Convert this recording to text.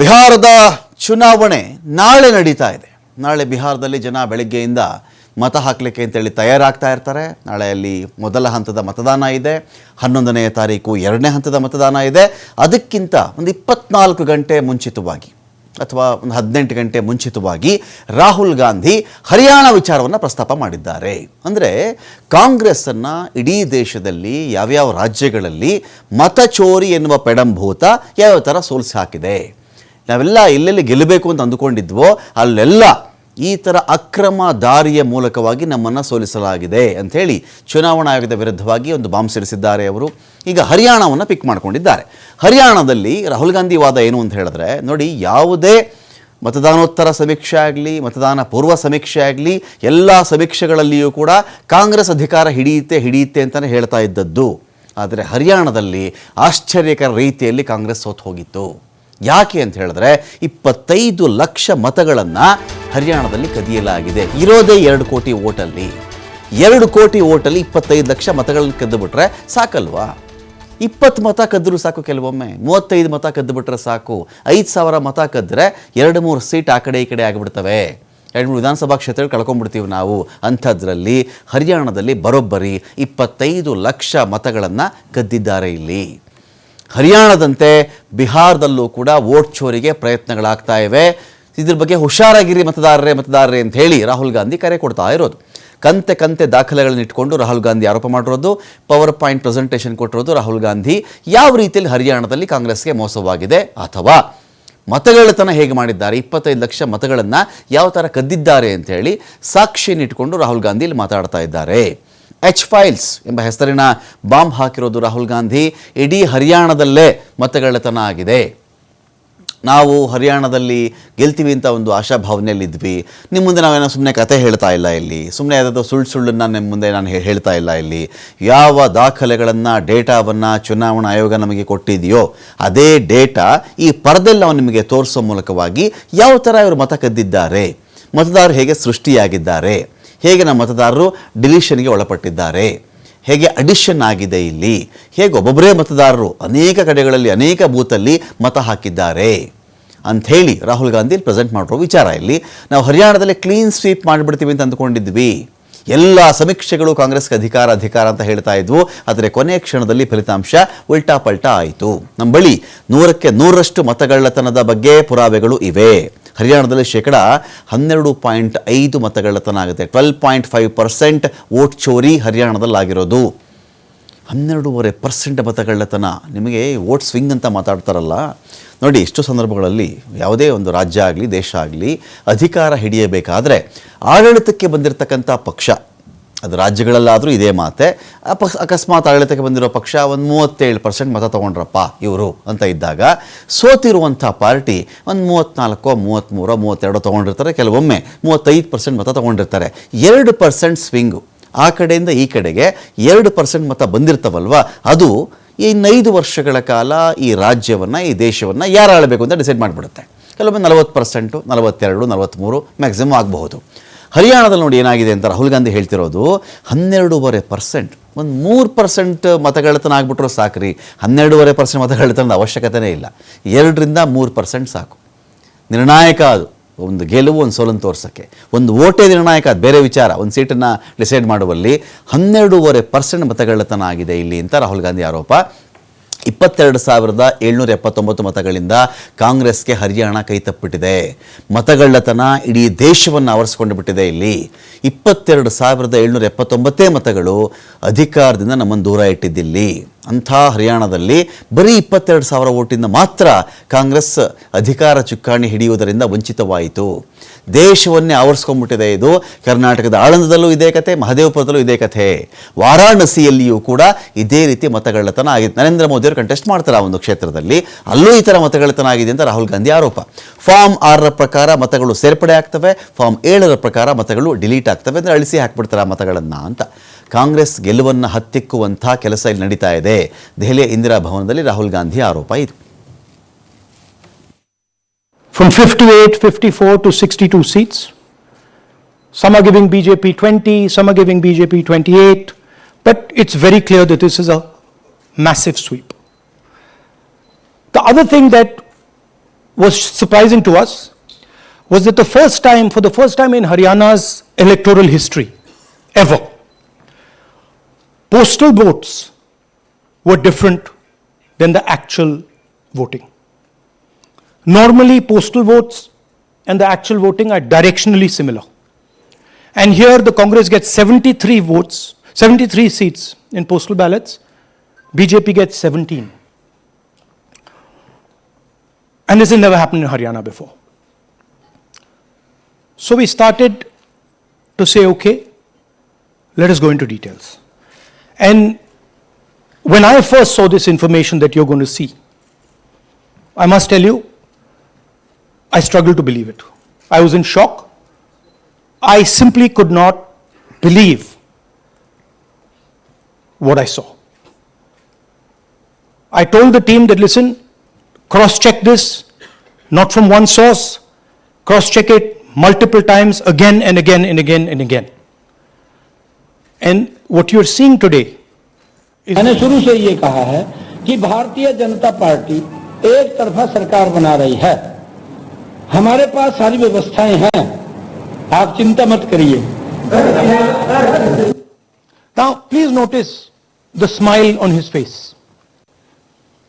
ಬಿಹಾರದ ಚುನಾವಣೆ ನಾಳೆ ನಡೀತಾ ಇದೆ. ನಾಳೆ ಬಿಹಾರದಲ್ಲಿ ಜನ ಬೆಳಗ್ಗೆಯಿಂದ ಮತ ಹಾಕಲಿಕ್ಕೆ ಅಂತೇಳಿ ತಯಾರಾಗ್ತಾ ಇರ್ತಾರೆ. ನಾಳೆ ಅಲ್ಲಿ ಮೊದಲ ಹಂತದ ಮತದಾನ ಇದೆ. ಹನ್ನೊಂದನೆಯ ತಾರೀಕು ಎರಡನೇ ಹಂತದ ಮತದಾನ ಇದೆ. ಅದಕ್ಕಿಂತ ಒಂದು ಇಪ್ಪತ್ನಾಲ್ಕು ಗಂಟೆ ಮುಂಚಿತವಾಗಿ ಅಥವಾ ಒಂದು ಹದಿನೆಂಟು ಗಂಟೆ ಮುಂಚಿತವಾಗಿ ರಾಹುಲ್ ಗಾಂಧಿ ಹರಿಯಾಣ ವಿಚಾರವನ್ನು ಪ್ರಸ್ತಾಪ ಮಾಡಿದ್ದಾರೆ. ಅಂದರೆ ಕಾಂಗ್ರೆಸ್ಸನ್ನು ಇಡೀ ದೇಶದಲ್ಲಿ ಯಾವ್ಯಾವ ರಾಜ್ಯಗಳಲ್ಲಿ ಮತ ಚೋರಿ ಎನ್ನುವ ಪೆಡಂಭೂತ ಯಾವ್ಯಾವ ಥರ ಸೋಲಿಸಿ ಹಾಕಿದೆ. ನಾವೆಲ್ಲ ಎಲ್ಲೆಲ್ಲಿ ಗೆಲ್ಲಬೇಕು ಅಂತ ಅಂದುಕೊಂಡಿದ್ವೋ ಅಲ್ಲೆಲ್ಲ ಈ ಥರ ಅಕ್ರಮ ದಾರಿಯ ಮೂಲಕವಾಗಿ ನಮ್ಮನ್ನು ಸೋಲಿಸಲಾಗಿದೆ ಅಂಥೇಳಿ ಚುನಾವಣಾ ಆಯೋಗದ ವಿರುದ್ಧವಾಗಿ ಒಂದು ಬಾಂಬ್ ಸಿಡಿಸಿದ್ದಾರೆ ಅವರು. ಈಗ ಹರಿಯಾಣವನ್ನು ಪಿಕ್ ಮಾಡ್ಕೊಂಡಿದ್ದಾರೆ. ಹರಿಯಾಣದಲ್ಲಿ ರಾಹುಲ್ ಗಾಂಧಿ ವಾದ ಏನು ಅಂತ ಹೇಳಿದ್ರೆ, ನೋಡಿ ಯಾವುದೇ ಮತದಾನೋತ್ತರ ಸಮೀಕ್ಷೆ ಆಗಲಿ, ಮತದಾನ ಪೂರ್ವ ಸಮೀಕ್ಷೆ ಆಗಲಿ, ಎಲ್ಲ ಸಮೀಕ್ಷೆಗಳಲ್ಲಿಯೂ ಕೂಡ ಕಾಂಗ್ರೆಸ್ ಅಧಿಕಾರ ಹಿಡಿಯುತ್ತೆ ಹಿಡಿಯುತ್ತೆ ಅಂತಲೇ ಹೇಳ್ತಾ ಇದ್ದದ್ದು. ಆದರೆ ಹರಿಯಾಣದಲ್ಲಿ ಆಶ್ಚರ್ಯಕರ ರೀತಿಯಲ್ಲಿ ಕಾಂಗ್ರೆಸ್ ಸೋತು ಹೋಗಿತ್ತು ಯಾಕೆ ಅಂತ ಹೇಳಿದ್ರೆ ಇಪ್ಪತ್ತೈದು ಲಕ್ಷ ಮತಗಳನ್ನು ಹರಿಯಾಣದಲ್ಲಿ ಕದಿಯಲಾಗಿದೆ. ಇರೋದೇ ಎರಡು ಕೋಟಿ ಓಟಲ್ಲಿ ಎರಡು ಕೋಟಿ ಓಟಲ್ಲಿ ಇಪ್ಪತ್ತೈದು ಲಕ್ಷ ಮತಗಳನ್ನು ಕದ್ದುಬಿಟ್ರೆ ಸಾಕಲ್ವಾ? ಇಪ್ಪತ್ತು ಮತ ಕದ್ದರೂ ಸಾಕು ಕೆಲವೊಮ್ಮೆ. ಮೂವತ್ತೈದು ಮತ ಕದ್ದು ಬಿಟ್ರೆ ಸಾಕು. ಐದು ಸಾವಿರ ಮತ ಕದ್ದರೆ ಎರಡು ಮೂರು ಸೀಟ್ ಆ ಕಡೆ ಈ ಕಡೆ ಆಗಿಬಿಡ್ತವೆ. ಎರಡು ಮೂರು ವಿಧಾನಸಭಾ ಕ್ಷೇತ್ರಗಳು ಕಳ್ಕೊಂಡ್ಬಿಡ್ತೀವಿ ನಾವು. ಅಂಥದ್ರಲ್ಲಿ ಹರಿಯಾಣದಲ್ಲಿ ಬರೋಬ್ಬರಿ ಇಪ್ಪತ್ತೈದು ಲಕ್ಷ ಮತಗಳನ್ನು ಕದ್ದಿದ್ದಾರೆ ಇಲ್ಲಿ. ಹರಿಯಾಣದಂತೆ ಬಿಹಾರದಲ್ಲೂ ಕೂಡ ವೋಟ್ ಚೋರಿಗೆ ಪ್ರಯತ್ನಗಳಾಗ್ತಾ ಇವೆ. ಇದ್ರ ಬಗ್ಗೆ ಹುಷಾರಾಗಿರಿ ಮತದಾರರೇ ಮತದಾರರೇ ಅಂತ ಹೇಳಿ ರಾಹುಲ್ ಗಾಂಧಿ ಕರೆ ಕೊಡ್ತಾ ಇರೋದು. ಕಂತೆ ಕಂತೆ ದಾಖಲೆಗಳನ್ನ ಇಟ್ಕೊಂಡು ರಾಹುಲ್ ಗಾಂಧಿ ಆರೋಪ ಮಾಡಿರೋದು, ಪವರ್ ಪಾಯಿಂಟ್ ಪ್ರೆಸೆಂಟೇಷನ್ ಕೊಟ್ಟಿರೋದು ರಾಹುಲ್ ಗಾಂಧಿ. ಯಾವ ರೀತಿಯಲ್ಲಿ ಹರಿಯಾಣದಲ್ಲಿ ಕಾಂಗ್ರೆಸ್ಗೆ ಮೋಸವಾಗಿದೆ ಅಥವಾ ಮತಗಳತನ ಹೇಗೆ ಮಾಡಿದ್ದಾರೆ, ಇಪ್ಪತ್ತೈದು ಲಕ್ಷ ಮತಗಳನ್ನು ಯಾವ ಥರ ಕದ್ದಿದ್ದಾರೆ ಅಂತ ಹೇಳಿ ಸಾಕ್ಷಿನಿಟ್ಕೊಂಡು ರಾಹುಲ್ ಗಾಂಧಿ ಇಲ್ಲಿ ಮಾತಾಡ್ತಾ ಇದ್ದಾರೆ. ಎಚ್ ಫೈಲ್ಸ್ ಎಂಬ ಹೆಸರಿನ ಬಾಂಬ್ ಹಾಕಿರೋದು ರಾಹುಲ್ ಗಾಂಧಿ. ಇಡೀ ಹರಿಯಾಣದಲ್ಲೇ ಮತಗಳತನ ಆಗಿದೆ. ನಾವು ಹರಿಯಾಣದಲ್ಲಿ ಗೆಲ್ತೀವಿ ಅಂತ ಒಂದು ಆಶಾಭಾವನೆಯಲ್ಲಿದ್ವಿ ನಿಮ್ಮ ಮುಂದೆ ನಾವೇನೋ ಸುಮ್ಮನೆ ಕತೆ ಹೇಳ್ತಾ ಇಲ್ಲ ಇಲ್ಲಿ. ಸುಮ್ಮನೆ ಯಾವುದಾದ್ರು ಸುಳ್ಳು ಸುಳ್ಳನ್ನು ನಿಮ್ಮ ಮುಂದೆ ನಾನು ಹೇಳ್ತಾ ಇಲ್ಲ ಇಲ್ಲಿ. ಯಾವ ದಾಖಲೆಗಳನ್ನು, ಡೇಟಾವನ್ನು ಚುನಾವಣಾ ಆಯೋಗ ನಮಗೆ ಕೊಟ್ಟಿದೆಯೋ, ಅದೇ ಡೇಟಾ ಈ ಪರದಲ್ಲಿ ನಾವು ನಿಮಗೆ ತೋರಿಸೋ ಮೂಲಕವಾಗಿ ಯಾವ ಥರ ಇವರು ಮತ ಕದ್ದಿದ್ದಾರೆ, ಮತದಾರರು ಹೇಗೆ ಸೃಷ್ಟಿಯಾಗಿದ್ದಾರೆ. ಹೇಗೆ ನಮ್ಮ ಮತದಾರರು ಡಿಲಿಷನ್ಗೆ ಒಳಪಟ್ಟಿದ್ದಾರೆ? ಹೇಗೆ ಅಡಿಷನ್ ಆಗಿದೆ ಇಲ್ಲಿ? ಹೇಗೆ ಒಬ್ಬೊಬ್ಬರೇ ಮತದಾರರು ಅನೇಕ ಕಡೆಗಳಲ್ಲಿ, ಅನೇಕ ಬೂತಲ್ಲಿ ಮತ ಹಾಕಿದ್ದಾರೆ? ಅಂಥೇಳಿ ರಾಹುಲ್ ಗಾಂಧಿ ಪ್ರೆಸೆಂಟ್ ಮಾಡಿರೋ ವಿಚಾರ ಇಲ್ಲಿ. ನಾವು ಹರಿಯಾಣದಲ್ಲಿ ಕ್ಲೀನ್ ಸ್ವೀಪ್ ಮಾಡಿಬಿಡ್ತೀವಿ ಅಂತ ಅಂದ್ಕೊಂಡಿದ್ವಿ. ಎಲ್ಲ ಸಮೀಕ್ಷೆಗಳು ಕಾಂಗ್ರೆಸ್ಗೆ ಅಧಿಕಾರ ಅಧಿಕಾರ ಅಂತ ಹೇಳ್ತಾ ಇದ್ವು. ಆದರೆ ಕೊನೆಯ ಕ್ಷಣದಲ್ಲಿ ಫಲಿತಾಂಶ ಉಲ್ಟಾ ಪಲ್ಟಾ ಆಯಿತು. ನಮ್ಮ ಬಳಿ ನೂರಕ್ಕೆ ನೂರರಷ್ಟು ಮತಗಳ್ಳತನದ ಬಗ್ಗೆ ಪುರಾವೆಗಳು ಇವೆ. ಹರಿಯಾಣದಲ್ಲಿ ಶೇಕಡ ಹನ್ನೆರಡು ಪಾಯಿಂಟ್ ಐದು ಮತಗಳ್ಳತನ ಆಗುತ್ತೆ. Twelve point five percent vote ಚೋರಿ ಹರಿಯಾಣದಲ್ಲಿ ಆಗಿರೋದು ಹನ್ನೆರಡೂವರೆ ಪರ್ಸೆಂಟ್ ಮತಗಳ್ಳತನ. ನಿಮಗೆ ವೋಟ್ ಸ್ವಿಂಗ್ ಅಂತ ಮಾತಾಡ್ತಾರಲ್ಲ? ನೋಡಿ ಎಷ್ಟು ಸಂದರ್ಭಗಳಲ್ಲಿ ಯಾವುದೇ ಒಂದು ರಾಜ್ಯ ಆಗಲಿ, ದೇಶ ಆಗಲಿ ಅಧಿಕಾರ ಹಿಡಿಯಬೇಕಾದ್ರೆ ಆಡಳಿತಕ್ಕೆ ಬಂದಿರತಕ್ಕಂಥ ಪಕ್ಷ, ಅದು ರಾಜ್ಯಗಳಲ್ಲಾದರೂ ಇದೇ ಮಾತೆ ಪಕ್ಷ ಅಕಸ್ಮಾತ್ ಆಡಳಿತಕ್ಕೆ ಬಂದಿರೋ ಪಕ್ಷ ಒಂದು ಮೂವತ್ತೇಳು ಪರ್ಸೆಂಟ್ ಮತ ತೊಗೊಂಡ್ರಪ್ಪ ಇವರು ಅಂತ ಇದ್ದಾಗ ಸೋತಿರುವಂಥ ಪಾರ್ಟಿ ಒಂದು ಮೂವತ್ತ್ನಾಲ್ಕೋ ಮೂವತ್ತ್ಮೂರೋ ಮೂವತ್ತೆರಡೋ ತೊಗೊಂಡಿರ್ತಾರೆ, ಕೆಲವೊಮ್ಮೆ ಮೂವತ್ತೈದು ಪರ್ಸೆಂಟ್ ಮತ ತೊಗೊಂಡಿರ್ತಾರೆ. ಎರಡು ಪರ್ಸೆಂಟ್ ಸ್ವಿಂಗು ಆ ಕಡೆಯಿಂದ ಈ ಕಡೆಗೆ ಎರಡು ಪರ್ಸೆಂಟ್ ಮತ ಬಂದಿರ್ತವಲ್ವ? ಅದು ಇನ್ನೈದು ವರ್ಷಗಳ ಕಾಲ ಈ ರಾಜ್ಯವನ್ನು, ಈ ದೇಶವನ್ನು ಯಾರು ಆಳಬೇಕು ಅಂತ ಡಿಸೈಡ್ ಮಾಡಿಬಿಡುತ್ತೆ. ಕೆಲವೊಮ್ಮೆ ನಲವತ್ತು ಪರ್ಸೆಂಟು, ನಲವತ್ತೆರಡು, ನಲವತ್ತ್ಮೂರು ಮ್ಯಾಕ್ಸಿಮಮ್ ಆಗಬಹುದು. ಹರಿಯಾಣದಲ್ಲಿ ನೋಡಿ ಏನಾಗಿದೆ ಅಂತ ರಾಹುಲ್ ಗಾಂಧಿ ಹೇಳ್ತಿರೋದು, ಹನ್ನೆರಡೂವರೆ ಪರ್ಸೆಂಟ್, ಒಂದು ಮೂರು ಪರ್ಸೆಂಟ್ ಮತಗಳತನ ಸಾಕು ಸಾಕ್ರಿ. ಹನ್ನೆರಡೂವರೆ ಪರ್ಸೆಂಟ್ ಮತಗಳತನದ ಅವಶ್ಯಕತೆನೇ ಇಲ್ಲ. ಎರಡರಿಂದ ಮೂರು ಪರ್ಸೆಂಟ್ ಸಾಕು. ನಿರ್ಣಾಯಕ ಅದು. ಒಂದು ಗೆಲುವು ಒಂದು ಸೋಲನ್ನು ತೋರ್ಸೋಕ್ಕೆ. ಒಂದು ಓಟೇ ನಿರ್ಣಾಯಕ ಅದು ಬೇರೆ ವಿಚಾರ. ಒಂದು ಸೀಟನ್ನು ಡಿಸೈಡ್ ಮಾಡುವಲ್ಲಿ ಹನ್ನೆರಡೂವರೆ ಪರ್ಸೆಂಟ್ ಮತಗಳತನ ಆಗಿದೆ ಇಲ್ಲಿ ಅಂತ ರಾಹುಲ್ ಗಾಂಧಿ ಆರೋಪ. ಇಪ್ಪತ್ತೆರಡು ಸಾವಿರದ ಏಳ್ನೂರ ಎಪ್ಪತ್ತೊಂಬತ್ತು ಮತಗಳಿಂದ ಕಾಂಗ್ರೆಸ್ಗೆ ಹರಿಯಾಣ ಕೈ ತಪ್ಪಿಟ್ಟಿದೆ. ಮತಗಳ್ಳತನ ಇಡೀ ದೇಶವನ್ನು ಆವರಿಸಿಕೊಂಡು ಬಿಟ್ಟಿದೆ ಇಲ್ಲಿ. ಇಪ್ಪತ್ತೆರಡು ಸಾವಿರದ ಏಳ್ನೂರ ಎಪ್ಪತ್ತೊಂಬತ್ತೇ ಮತಗಳು ಅಧಿಕಾರದಿಂದ ನಮ್ಮನ್ನು ದೂರ ಇಟ್ಟಿದ್ದಿಲ್ಲಿ. ಅಂಥ ಹರಿಯಾಣದಲ್ಲಿ ಬರೀ ಇಪ್ಪತ್ತೆರಡು ಸಾವಿರ ಓಟಿಂದ ಮಾತ್ರ ಕಾಂಗ್ರೆಸ್ ಅಧಿಕಾರ ಚುಕ್ಕಾಣಿ ಹಿಡಿಯುವುದರಿಂದ ವಂಚಿತವಾಯಿತು. ದೇಶವನ್ನೇ ಆವರಿಸ್ಕೊಂಡ್ಬಿಟ್ಟಿದೆ ಇದು. ಕರ್ನಾಟಕದ ಆಳಂದದಲ್ಲೂ ಇದೇ ಕಥೆ ಮಹದೇವಪುರದಲ್ಲೂ ಇದೇ ಕಥೆ ವಾರಾಣಸಿಯಲ್ಲಿಯೂ ಕೂಡ ಇದೇ ರೀತಿ ಮತಗಳ್ಳತನ ಆಗಿದೆ. ನರೇಂದ್ರ ಮೋದಿಯವರು ಕಂಟೆಸ್ಟ್ ಮಾಡ್ತಾರೆ ಆ ಒಂದು ಕ್ಷೇತ್ರದಲ್ಲಿ. ಅಲ್ಲೂ ಈ ಥರ ಮತಗಳ್ಳತನ ಆಗಿದೆ ಅಂತ ರಾಹುಲ್ ಗಾಂಧಿ ಆರೋಪ. ಫಾರ್ಮ್ ಆರರ ಪ್ರಕಾರ ಮತಗಳು ಸೇರ್ಪಡೆ ಆಗ್ತವೆ, ಫಾರ್ಮ್ ಏಳರ ಪ್ರಕಾರ ಮತಗಳು ಡಿಲೀಟ್ ಆಗ್ತವೆ ಅಂದರೆ ಅಳಿಸಿ ಹಾಕ್ಬಿಡ್ತಾರೆ ಆ ಮತಗಳನ್ನು ಅಂತ. ಕಾಂಗ್ರೆಸ್ ಗೆಲುವನ್ನು ಹತ್ತಿಕ್ಕುವಂಥ ಕೆಲಸ ಇಲ್ಲಿ ನಡೀತಾ ಇದೆ ದೆಹಲಿಯ ಇಂದಿರಾ ಭವನದಲ್ಲಿ ರಾಹುಲ್ ಗಾಂಧಿ ಆರೋಪ ಇದು from 58, 54 to 62 seats. Some are giving BJP 20, some are giving BJP 28, but it's very clear that this is a massive sweep. The other thing that was surprising to us was that the first time, for the first time in Haryana's electoral history, ever, postal votes were different than the actual voting. Normally, postal votes and the actual voting are directionally similar. And here, the Congress gets 73 votes, 73 seats in postal ballots, BJP gets 17. And this has never happened in Haryana before. So we started to say, okay, let us go into details. And when I first saw this information that you're going to see, I must tell you, I struggled to believe it. I was in shock. I simply could not believe what I saw. I told the team that listen, cross check this, not from one source, cross check it multiple times again and again and again and again. And what you're seeing today is मैंने शुरू से ये कहा है कि Bharatiya Janata party एक तरफा सरकार बना रही है। हमारे पास सारी व्यवस्थाएँ हैं। आप चिंता मत करिए। Now please notice the smile on his face.